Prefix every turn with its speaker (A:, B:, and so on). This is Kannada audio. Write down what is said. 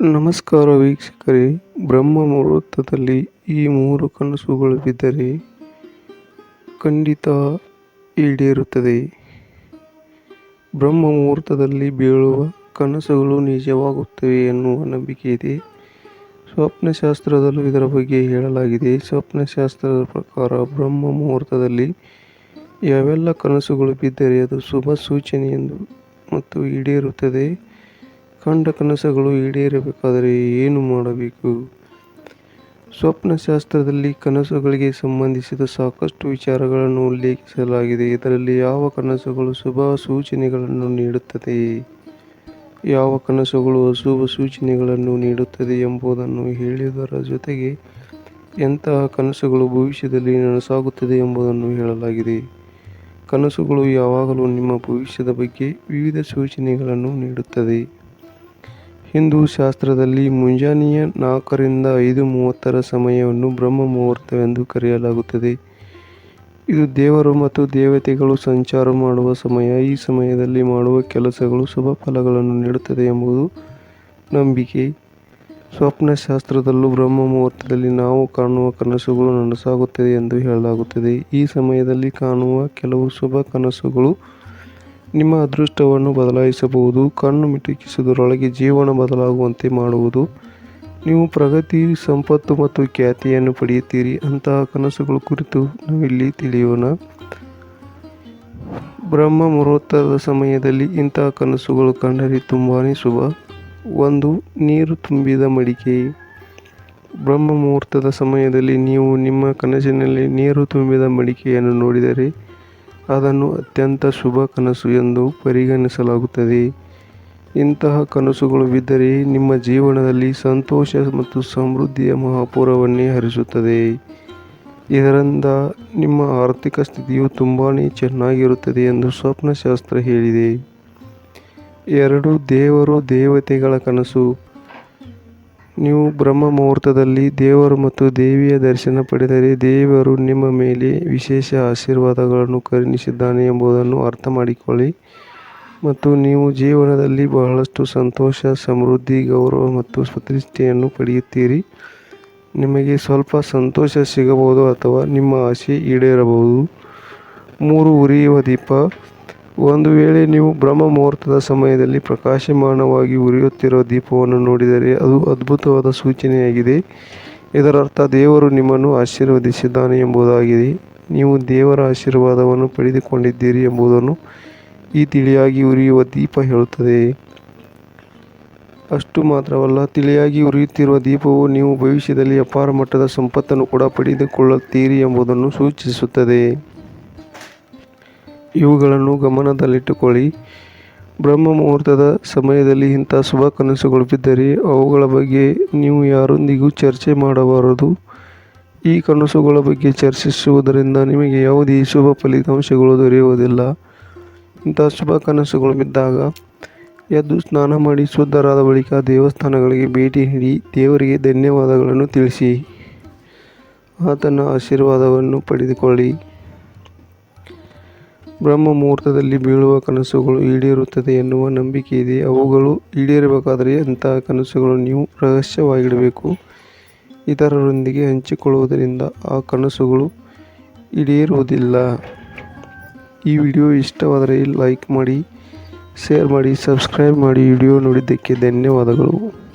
A: ನಮಸ್ಕಾರ ವೀಕ್ಷಕರೇ. ಬ್ರಹ್ಮ ಮುಹೂರ್ತದಲ್ಲಿ ಈ ಮೂರು ಕನಸುಗಳು ಬಿದ್ದರೆ ಖಂಡಿತ ಈಡೇರುತ್ತದೆ. ಬ್ರಹ್ಮ ಮುಹೂರ್ತದಲ್ಲಿ ಬೀಳುವ ಕನಸುಗಳು ನಿಜವಾಗುತ್ತವೆ ಎನ್ನುವ ನಂಬಿಕೆ ಇದೆ. ಸ್ವಪ್ನಶಾಸ್ತ್ರದಲ್ಲೂ ಇದರ ಬಗ್ಗೆ ಹೇಳಲಾಗಿದೆ. ಸ್ವಪ್ನಶಾಸ್ತ್ರದ ಪ್ರಕಾರ ಬ್ರಹ್ಮ ಮುಹೂರ್ತದಲ್ಲಿ ಯಾವೆಲ್ಲ ಕನಸುಗಳು ಬಿದ್ದರೆ ಅದು ಶುಭ ಸೂಚನೆ ಎಂದು ಮತ್ತು ಈಡೇರುತ್ತದೆ. ಕಂಡ ಕನಸುಗಳು ಈಡೇರಬೇಕಾದರೆ ಏನು ಮಾಡಬೇಕು? ಸ್ವಪ್ನಶಾಸ್ತ್ರದಲ್ಲಿ ಕನಸುಗಳಿಗೆ ಸಂಬಂಧಿಸಿದ ಸಾಕಷ್ಟು ವಿಚಾರಗಳನ್ನು ಉಲ್ಲೇಖಿಸಲಾಗಿದೆ. ಇದರಲ್ಲಿ ಯಾವ ಕನಸುಗಳು ಶುಭ ಸೂಚನೆಗಳನ್ನು ನೀಡುತ್ತದೆ? ಯಾವ ಕನಸುಗಳು ಅಶುಭ ಸೂಚನೆಗಳನ್ನು ನೀಡುತ್ತದೆ ಎಂಬುದನ್ನು ಹೇಳುವುದರ ಜೊತೆಗೆ ಎಂತಹ ಕನಸುಗಳು ಭವಿಷ್ಯದಲ್ಲಿ ನನಸಾಗುತ್ತದೆ ಎಂಬುದನ್ನು ಹೇಳಲಾಗಿದೆ. ಕನಸುಗಳು ಯಾವಾಗಲೂ ನಿಮ್ಮ ಭವಿಷ್ಯದ ಬಗ್ಗೆ ವಿವಿಧ ಸೂಚನೆಗಳನ್ನು ನೀಡುತ್ತದೆ. ಹಿಂದೂ ಶಾಸ್ತ್ರದಲ್ಲಿ ಮುಂಜಾನೆಯ ನಾಲ್ಕರಿಂದ ಐದು ಮೂವತ್ತರ ಸಮಯವನ್ನು ಬ್ರಹ್ಮ ಮುಹೂರ್ತವೆಂದು ಕರೆಯಲಾಗುತ್ತದೆ. ಇದು ದೇವರು ಮತ್ತು ದೇವತೆಗಳು ಸಂಚಾರ ಮಾಡುವ ಸಮಯ. ಈ ಸಮಯದಲ್ಲಿ ಮಾಡುವ ಕೆಲಸಗಳು ಶುಭ ಫಲಗಳನ್ನು ನೀಡುತ್ತದೆ ಎಂಬುದು ನಂಬಿಕೆ. ಸ್ವಪ್ನಶಾಸ್ತ್ರದಲ್ಲೂ ಬ್ರಹ್ಮ ಮುಹೂರ್ತದಲ್ಲಿ ನಾವು ಕಾಣುವ ಕನಸುಗಳು ನನಸಾಗುತ್ತದೆ ಎಂದು ಹೇಳಲಾಗುತ್ತದೆ. ಈ ಸಮಯದಲ್ಲಿ ಕಾಣುವ ಕೆಲವು ಶುಭ ಕನಸುಗಳು ನಿಮ್ಮ ಅದೃಷ್ಟವನ್ನು ಬದಲಾಯಿಸಬಹುದು. ಕಣ್ಣು ಮಿಟುಕಿಸುವುದರೊಳಗೆ ಜೀವನ ಬದಲಾಗುವಂತೆ ಮಾಡುವುದು. ನೀವು ಪ್ರಗತಿ, ಸಂಪತ್ತು ಮತ್ತು ಖ್ಯಾತಿಯನ್ನು ಪಡೆಯುತ್ತೀರಿ. ಅಂತಹ ಕನಸುಗಳ ಕುರಿತು ನಾವಿಲ್ಲಿ ತಿಳಿಯೋಣ. ಬ್ರಹ್ಮ ಮುಹೂರ್ತದ ಸಮಯದಲ್ಲಿ ಇಂತಹ ಕನಸುಗಳು ಕಂಡರೆ ತುಂಬಾ ಶುಭ. ಒಂದು, ನೀರು ತುಂಬಿದ ಮಡಿಕೆ. ಬ್ರಹ್ಮ ಮುಹೂರ್ತದ ಸಮಯದಲ್ಲಿ ನೀವು ನಿಮ್ಮ ಕನಸಿನಲ್ಲಿ ನೀರು ತುಂಬಿದ ಮಡಿಕೆಯನ್ನು ನೋಡಿದರೆ ಅದನ್ನು ಅತ್ಯಂತ ಶುಭ ಕನಸು ಎಂದು ಪರಿಗಣಿಸಲಾಗುತ್ತದೆ. ಇಂತಹ ಕನಸುಗಳು ಬಿದ್ದರೆ ನಿಮ್ಮ ಜೀವನದಲ್ಲಿ ಸಂತೋಷ ಮತ್ತು ಸಮೃದ್ಧಿಯ ಮಹಾಪೂರವನ್ನೇ ಹರಿಸುತ್ತದೆ. ಇದರಿಂದ ನಿಮ್ಮ ಆರ್ಥಿಕ ಸ್ಥಿತಿಯು ತುಂಬಾ ಚೆನ್ನಾಗಿರುತ್ತದೆ ಎಂದು ಸ್ವಪ್ನಶಾಸ್ತ್ರ ಹೇಳಿದೆ. ಎರಡು ದೇವರು ದೇವತೆಗಳ ಕನಸು ನೀವು ಬ್ರಹ್ಮ ಮುಹೂರ್ತದಲ್ಲಿ ದೇವರು ಮತ್ತು ದೇವಿಯ ದರ್ಶನ ಪಡೆದರೆ ದೇವರು ನಿಮ್ಮ ಮೇಲೆ ವಿಶೇಷ ಆಶೀರ್ವಾದಗಳನ್ನು ಕರುಣಿಸಿದ್ದಾನೆ ಎಂಬುದನ್ನು ಅರ್ಥ ಮಾಡಿಕೊಳ್ಳಿ ಮತ್ತು ನೀವು ಜೀವನದಲ್ಲಿ ಬಹಳಷ್ಟು ಸಂತೋಷ, ಸಮೃದ್ಧಿ, ಗೌರವ ಮತ್ತು ಪ್ರತಿಷ್ಠೆಯನ್ನು ಪಡೆಯುತ್ತೀರಿ. ನಿಮಗೆ ಸ್ವಲ್ಪ ಸಂತೋಷ ಸಿಗಬಹುದು ಅಥವಾ ನಿಮ್ಮ ಆಸೆ ಈಡೇರಬಹುದು. ಮೂರು ಉರಿಯುವ ದೀಪ. ಒಂದು ವೇಳೆ ನೀವು ಬ್ರಹ್ಮ ಮುಹೂರ್ತದ ಸಮಯದಲ್ಲಿ ಪ್ರಕಾಶಮಾನವಾಗಿ ಉರಿಯುತ್ತಿರುವ ದೀಪವನ್ನು ನೋಡಿದರೆ ಅದು ಅದ್ಭುತವಾದ ಸೂಚನೆಯಾಗಿದೆ. ಇದರರ್ಥ ದೇವರು ನಿಮ್ಮನ್ನು ಆಶೀರ್ವದಿಸಿದ್ದಾನೆ ಎಂಬುದಾಗಿದೆ. ನೀವು ದೇವರ ಆಶೀರ್ವಾದವನ್ನು ಪಡೆದುಕೊಂಡಿದ್ದೀರಿ ಎಂಬುದನ್ನು ಈ ತಿಳಿಯಾಗಿ ಉರಿಯುವ ದೀಪ ಹೇಳುತ್ತದೆ. ಅಷ್ಟು ಮಾತ್ರವಲ್ಲ, ತಿಳಿಯಾಗಿ ಉರಿಯುತ್ತಿರುವ ದೀಪವು ನೀವು ಭವಿಷ್ಯದಲ್ಲಿ ಅಪಾರ ಮಟ್ಟದ ಸಂಪತ್ತನ್ನು ಕೂಡ ಪಡೆದುಕೊಳ್ಳುತ್ತೀರಿ ಎಂಬುದನ್ನು ಸೂಚಿಸುತ್ತದೆ. ಇವುಗಳನ್ನು ಗಮನದಲ್ಲಿಟ್ಟುಕೊಳ್ಳಿ. ಬ್ರಹ್ಮ ಮುಹೂರ್ತದ ಸಮಯದಲ್ಲಿ ಇಂಥ ಶುಭ ಕನಸುಗಳು ಬಿದ್ದರೆ ಅವುಗಳ ಬಗ್ಗೆ ನೀವು ಯಾರೊಂದಿಗೂ ಚರ್ಚೆ ಮಾಡಬಾರದು. ಈ ಕನಸುಗಳ ಬಗ್ಗೆ ಚರ್ಚಿಸುವುದರಿಂದ ನಿಮಗೆ ಯಾವುದೇ ಶುಭ ಫಲಿತಾಂಶಗಳು ದೊರೆಯುವುದಿಲ್ಲ. ಇಂಥ ಶುಭ ಕನಸುಗಳು ಬಿದ್ದಾಗ ಎದ್ದು ಸ್ನಾನ ಮಾಡಿ ಶುದ್ಧರಾದ ಬಳಿಕ ದೇವಸ್ಥಾನಗಳಿಗೆ ಭೇಟಿ ನೀಡಿ ದೇವರಿಗೆ ಧನ್ಯವಾದಗಳನ್ನು ತಿಳಿಸಿ. ಆತನ ಆಶೀರ್ವಾದವನ್ನು ಪಡೆದುಕೊಳ್ಳಿ. ಬ್ರಹ್ಮ ಮುಹೂರ್ತದಲ್ಲಿ ಬೀಳುವ ಕನಸುಗಳು ಈಡೇರುತ್ತದೆ ಎನ್ನುವ ನಂಬಿಕೆ ಇದೆ ಅವುಗಳು ಈಡೇರಬೇಕಾದರೆ ಅಂತಹ ಕನಸುಗಳು ನೀವು ರಹಸ್ಯವಾಗಿಡಬೇಕು? ಇತರರೊಂದಿಗೆ ಹಂಚಿಕೊಳ್ಳುವುದರಿಂದ ಆ ಕನಸುಗಳು ಈಡೇರುವುದಿಲ್ಲ. ಈ ವಿಡಿಯೋ ಇಷ್ಟವಾದರೆ ಲೈಕ್ ಮಾಡಿ, ಶೇರ್ ಮಾಡಿ, ಸಬ್ಸ್ಕ್ರೈಬ್ ಮಾಡಿ. ವಿಡಿಯೋ ನೋಡಿದ್ದಕ್ಕೆ ಧನ್ಯವಾದಗಳು.